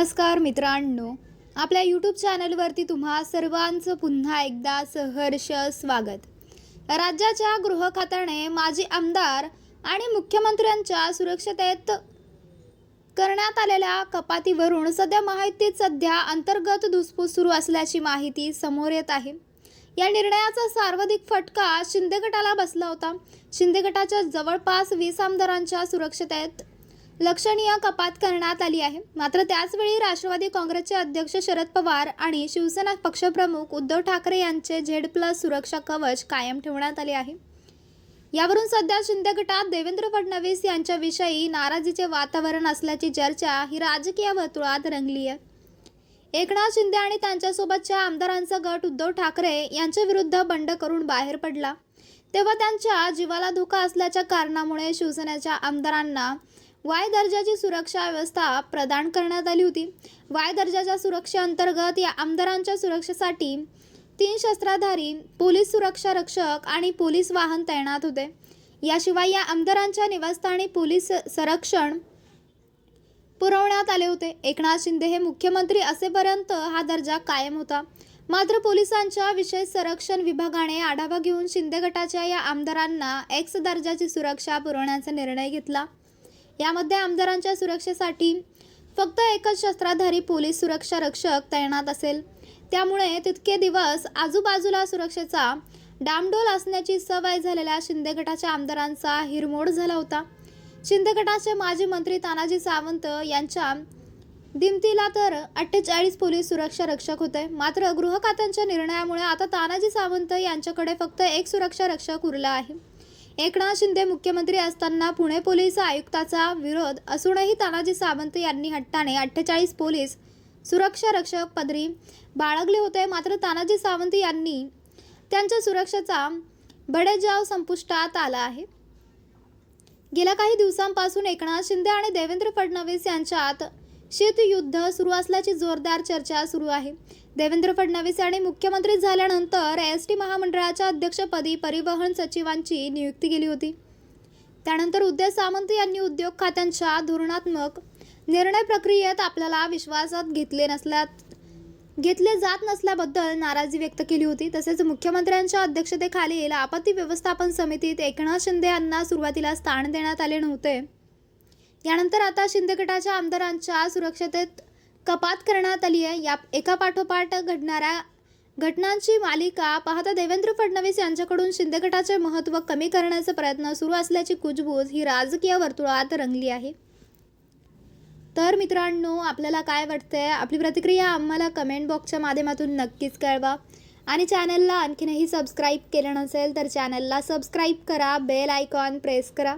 नमस्कार मित्रांनो आपल्या यूट्यूब चॅनलवरती तुम्हा सर्वांचं पुन्हा एकदा सहर्ष स्वागत. राज्याच्या गृह खात्याने माजी आमदार आणि मुख्यमंत्र्यांच्या सुरक्षतेत करण्यात आलेल्या कपातीवरून सध्या माहितीत सध्या अंतर्गत धुसफूस सुरू असल्याची माहिती समोर येत आहे. या निर्णयाचा सर्वाधिक फटका शिंदे गटाला बसला होता. शिंदे गटाच्या जवळपास वीस आमदारांच्या सुरक्षतेत लक्षणीय कपात करण्यात आली आहे. मात्र त्याचवेळी राष्ट्रवादी काँग्रेसचे अध्यक्ष शरद पवार आणि शिवसेना पक्षप्रमुख उद्धव ठाकरे यांचे झेड प्लस सुरक्षा कवच कायम ठेवण्यात आले आहे. यावरून सध्या शिंदे गटात देवेंद्र फडणवीस यांच्याविषयी नाराजीचे वातावरण असल्याची चर्चा ही राजकीय वर्तुळात रंगली आहे. एकनाथ शिंदे आणि त्यांच्यासोबतच्या आमदारांचा गट उद्धव ठाकरे यांच्या विरुद्ध बंड करून बाहेर पडला. तेव्हा त्यांच्या जीवाला धोका असल्याच्या कारणामुळे शिवसेनेच्या आमदारांना वाय दर्जाची सुरक्षा व्यवस्था प्रदान करण्यात आली होती. वाय दर्जाच्या सुरक्षेअंतर्गत या आमदारांच्या सुरक्षेसाठी तीन शस्त्राधारी पोलीस सुरक्षा रक्षक आणि पोलीस वाहन तैनात होते. याशिवाय या आमदारांच्या निवासस्थानी पोलीस संरक्षण पुरवण्यात आले होते. एकनाथ शिंदे हे मुख्यमंत्री असेपर्यंत हा दर्जा कायम होता. मात्र पोलिसांच्या विशेष संरक्षण विभागाने आढावा घेऊन शिंदे गटाच्या या आमदारांना एक्स दर्जाची सुरक्षा पुरवण्याचा निर्णय घेतला. यामध्ये आमदारांच्या सुरक्षेसाठी फक्त एकच शस्त्राधारी पोलीस सुरक्षा रक्षक तैनात असेल. त्यामुळे तितके दिवस आजूबाजूला सुरक्षेचा डामडोल असण्याची सवय झालेल्या शिंदे गटाच्या आमदारांचा हिरमोड झाला होता. शिंदे गटाचे माजी मंत्री तानाजी सावंत यांच्या दिमतीला तर अठ्ठेचाळीस पोलीस सुरक्षा रक्षक होते. मात्र गृह खात्यांच्या निर्णयामुळे आता तानाजी सावंत यांच्याकडे फक्त एक सुरक्षा रक्षक उरला आहे. एकनाथ शिंदे मुख्यमंत्री असताना पुणे पोलीस आयुक्ताचा विरोध असूनही तानाजी सावंत यांनी हट्टाने अठ्ठेचाळीस पोलीस सुरक्षा रक्षक पदरी बाळगले होते. मात्र तानाजी सावंत यांनी त्यांच्या सुरक्षेचा बडेजाव संपुष्टात आला आहे. गेल्या काही दिवसांपासून एकनाथ शिंदे आणि देवेंद्र फडणवीस यांच्यात शीतयुद्ध सुरू असल्याची जोरदार चर्चा सुरू आहे. देवेंद्र फडणवीस यांनी मुख्यमंत्री झाल्यानंतर एस टी महामंडळाच्या अध्यक्षपदी परिवहन सचिवांची नियुक्ती केली होती. त्यानंतर उदय सामंत यांनी उद्योग खात्यांच्या धोरणात्मक निर्णय प्रक्रियेत आपल्याला विश्वासात घेतले नसल्यात घेतले जात नसल्याबद्दल नाराजी व्यक्त केली होती. तसेच मुख्यमंत्र्यांच्या अध्यक्षतेखालील आपत्ती व्यवस्थापन समितीत एकनाथ शिंदे यांना सुरुवातीला स्थान देण्यात आले नव्हते. यानंतर आता शिंदे गटाच्या आमदारांच्या सुरक्षतेत कपात करण्यात आली आहे. या एका पाठोपाठ घडणाऱ्या घटनांची मालिका पाहता देवेंद्र फडणवीस यांच्याकडून शिंदे गटाचे महत्त्व कमी करण्याचा प्रयत्न सुरू असल्याची कुजबूज ही राजकीय वर्तुळात रंगली आहे. तर मित्रांनो आपल्याला काय वाटतंय? आपली प्रतिक्रिया आम्हाला कमेंट बॉक्सच्या माध्यमातून नक्कीच कळवा. आणि चॅनलला आणखीनही सबस्क्राईब केलं नसेल तर चॅनलला सबस्क्राईब करा बेल आयकॉन प्रेस करा.